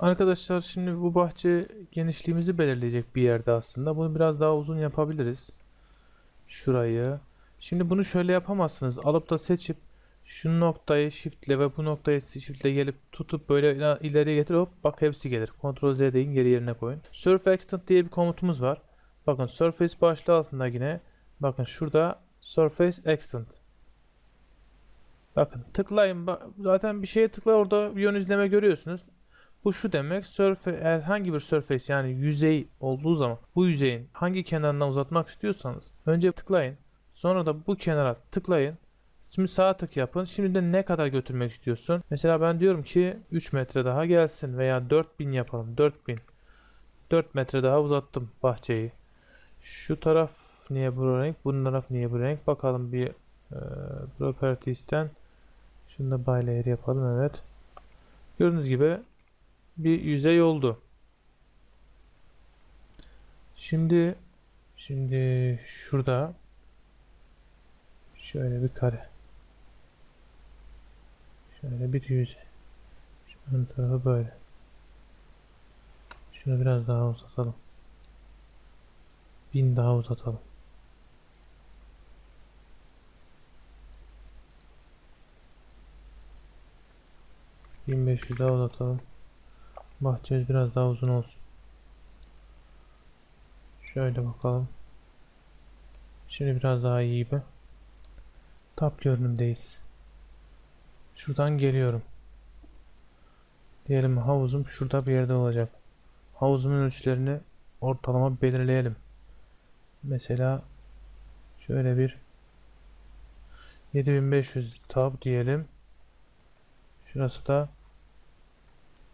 Arkadaşlar şimdi bu bahçe genişliğimizi belirleyecek bir yerde aslında. Bunu biraz daha uzun yapabiliriz. Şurayı. Şimdi bunu şöyle yapamazsınız. Alıp da seçip şu noktayı shiftle ve bu noktayı shiftle gelip tutup böyle ileriye getir hop bak hepsi gelir. Ctrl Z deyin geri yerine koyun. Surface Extend diye bir komutumuz var. Bakın Surface başlığı altında yine bakın şurada Surface Extend. Bakın tıklayın. Zaten bir şeye tıkla orada yön izleme görüyorsunuz. Bu şu demek surface herhangi bir surface yani yüzey olduğu zaman bu yüzeyin hangi kenarından uzatmak istiyorsanız önce tıklayın. Sonra da bu kenara tıklayın. Şimdi sağ tık yapın. Şimdi de ne kadar götürmek istiyorsun? Mesela ben diyorum ki 3 metre daha gelsin veya 4000 yapalım. 4000. 4 metre daha uzattım bahçeyi. Şu taraf niye bu renk? Bu taraf niye bu renk? Bakalım bir e, properties'ten şunu da by layer yapalım evet. Gördüğünüz gibi bir yüzey oldu. Şimdi şimdi şurada şöyle bir kare. Şöyle bir yüzey. Şu ön tarafı böyle. Şunu biraz daha uzatalım. Bin daha uzatalım. Bin beş yüz daha uzatalım. Bahçemiz biraz daha uzun olsun. Şöyle bakalım. Şimdi biraz daha iyi gibi. Tap görünümdeyiz. Şuradan geliyorum. Diyelim havuzum şurada bir yerde olacak. Havuzumun ölçülerini ortalama belirleyelim. Mesela şöyle bir 7500 tab diyelim. Şurası da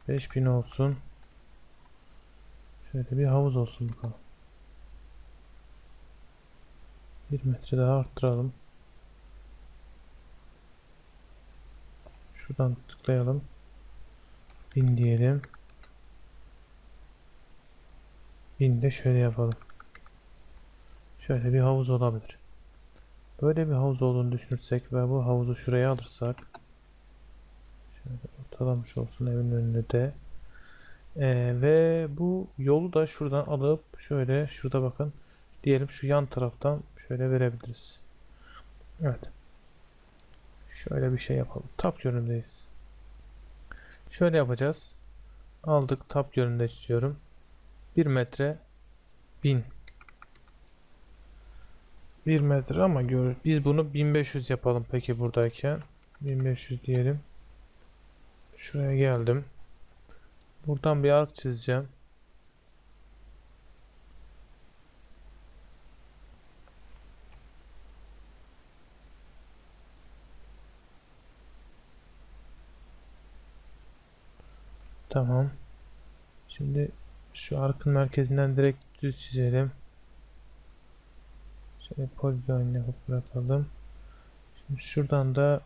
5000 olsun. Şöyle bir havuz olsun bakalım. Bir metre daha arttıralım. Şuradan tıklayalım. 1000 diyelim. 1000 de şöyle yapalım. Şöyle bir havuz olabilir. Böyle bir havuz olduğunu düşünürsek ve bu havuzu şuraya alırsak ortalamış olsun evin önünde de. Ee, ve bu yolu da şuradan alıp şöyle şurada bakın diyelim şu yan taraftan şöyle verebiliriz. Evet. Şöyle bir şey yapalım. Tap yönündeyiz. Şöyle yapacağız. Aldık tap yönünde istiyorum. 1 metre 1000 1 metre ama gör biz bunu 1500 yapalım peki buradayken 1500 diyelim şuraya geldim. Buradan bir ark çizeceğim. Tamam. Şimdi şu arkın merkezinden direkt düz çizelim. Şöyle poligon yapıp bırakalım. Şimdi şuradan da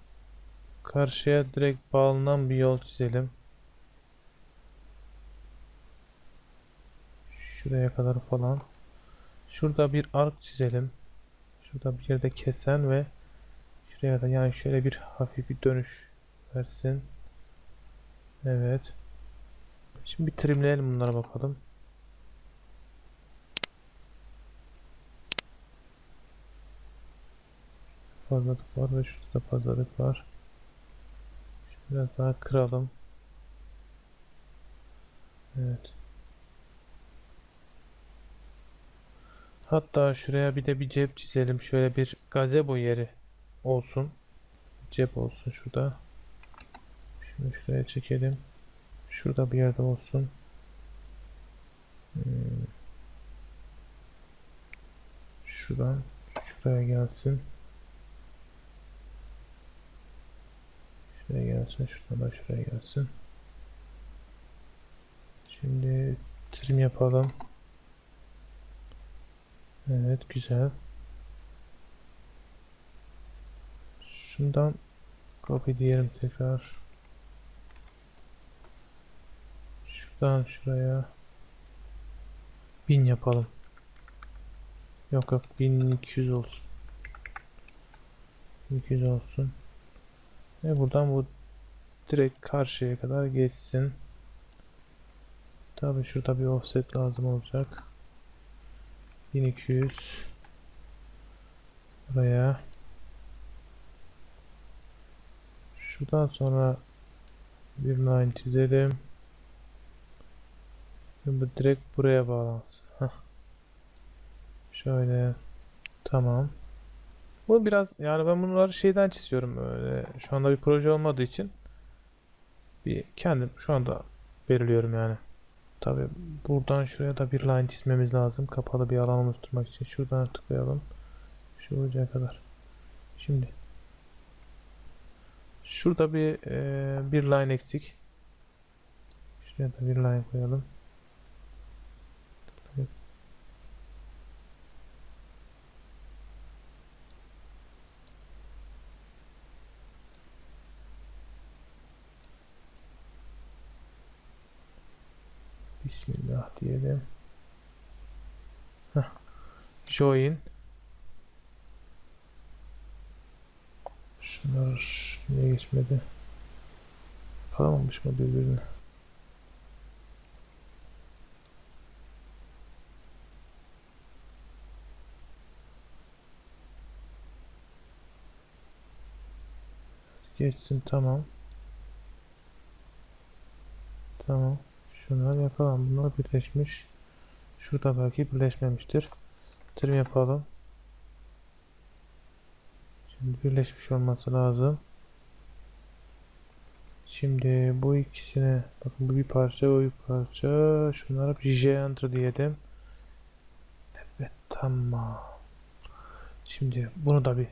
karşıya direkt bağlanan bir yol çizelim. Şuraya kadar falan. Şurada bir ark çizelim. Şurada bir yerde kesen ve şuraya da yani şöyle bir hafif bir dönüş versin. Evet. Şimdi bir trimleyelim bunlara bakalım. fazlalık var ve şurada da fazlalık var. Biraz daha kıralım. Evet. Hatta şuraya bir de bir cep çizelim. Şöyle bir gazebo yeri olsun. Cep olsun şurada. Şunu şuraya çekelim. Şurada bir yerde olsun. Hmm. Şuradan şuraya gelsin. Şuraya gelsin. Şuradan da şuraya gelsin. Şimdi trim yapalım. Evet güzel. Şundan copy diyelim tekrar. Şuradan şuraya 1000 yapalım. Yok yok 1200 olsun. 1200 olsun. Ve buradan bu direkt karşıya kadar geçsin. Tabii şurada bir offset lazım olacak. 1200 buraya. Şuradan sonra bir line çizelim. Bu direkt buraya bağlansın. Heh. Şöyle. Tamam. Bu biraz yani ben bunları şeyden çiziyorum öyle. Şu anda bir proje olmadığı için bir kendim şu anda belirliyorum yani. Tabi buradan şuraya da bir line çizmemiz lazım. Kapalı bir alan oluşturmak için. Şuradan tıklayalım. Şu uca kadar. Şimdi şurada bir e, bir line eksik. Şuraya da bir line koyalım. Bismillah diyelim. Heh. Join. Şunlar niye geçmedi? Kalamamış mı birbirine? Geçsin tamam. Tamam. Şunları yapalım. Bunlar birleşmiş. Şurada belki birleşmemiştir. Trim yapalım. Şimdi birleşmiş olması lazım. Şimdi bu ikisine bakın bu bir parça o bir parça. Şunlara bir J diyelim. Evet tamam. Şimdi bunu da bir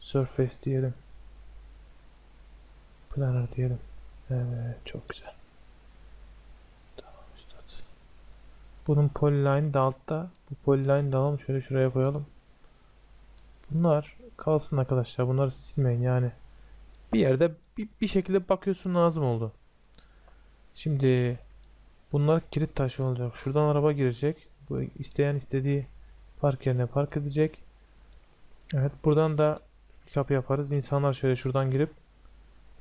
surface diyelim. Planner diyelim. Evet çok güzel. Tamam üstad. Bunun polyline de altta. Bu polyline de alalım. Şöyle şuraya koyalım. Bunlar kalsın arkadaşlar. Bunları silmeyin yani. Bir yerde bir, bir şekilde bakıyorsun lazım oldu. Şimdi bunlar kilit taşı olacak. Şuradan araba girecek. Bu isteyen istediği park yerine park edecek. Evet buradan da kapı yaparız. İnsanlar şöyle şuradan girip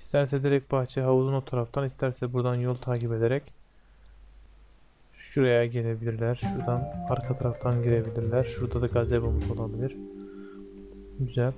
isterse direkt bahçe havuzun o taraftan isterse buradan yol takip ederek şuraya gelebilirler. Şuradan arka taraftan girebilirler. Şurada da gazebomuz olabilir. Güzel.